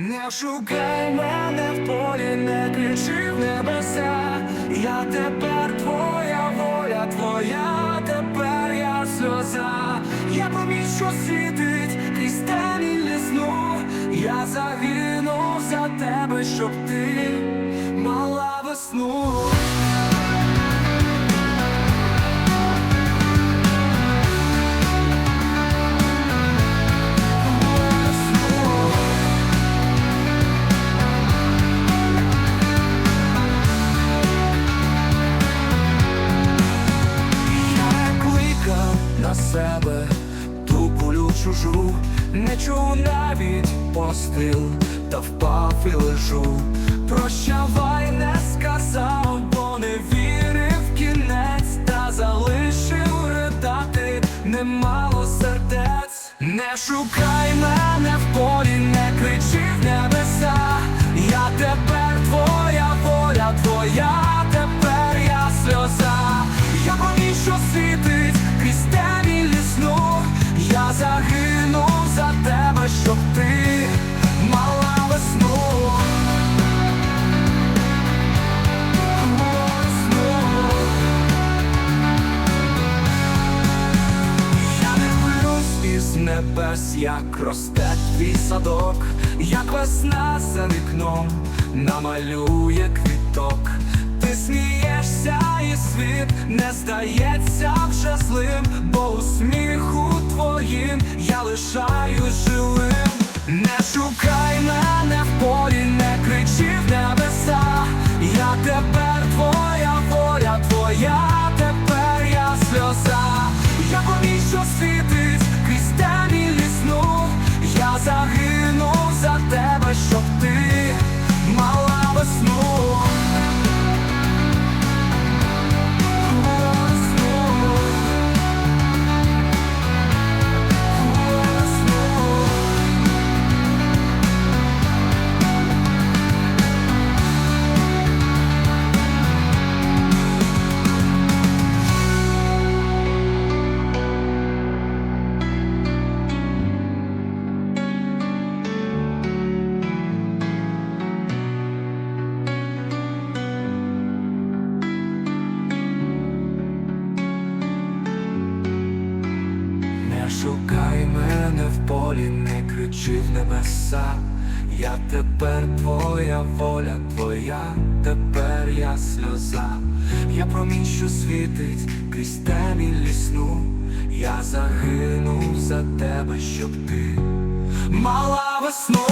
Не шукай мене в полі, не кричи в небеса. Я тепер твоя воля, твоя тепер я сльоза. Я поміж, що світить крізь темі лісну. Я загинув за тебе, щоб ти мала. Весну. На себе ту болю чужу, не чув навіть постил, та впав і лежу. Прощавай, не сказав, бо не вірив кінець, та залишив ридати немало сердець. Не шукай мене в полі, небес, як росте твій садок, як весна за вікном намалює квіток. Ти смієшся, і світ не здається вже злим, бо у сміху твоїм я лишаюсь живим. Не шукай мене в полі, не кричи шукай мене в полі, не кричи в небеса. Я тепер твоя воля, твоя, тепер я сльоза. Я промінь, світить крізь темі лісну. Я загину за тебе, щоб ти мала весну.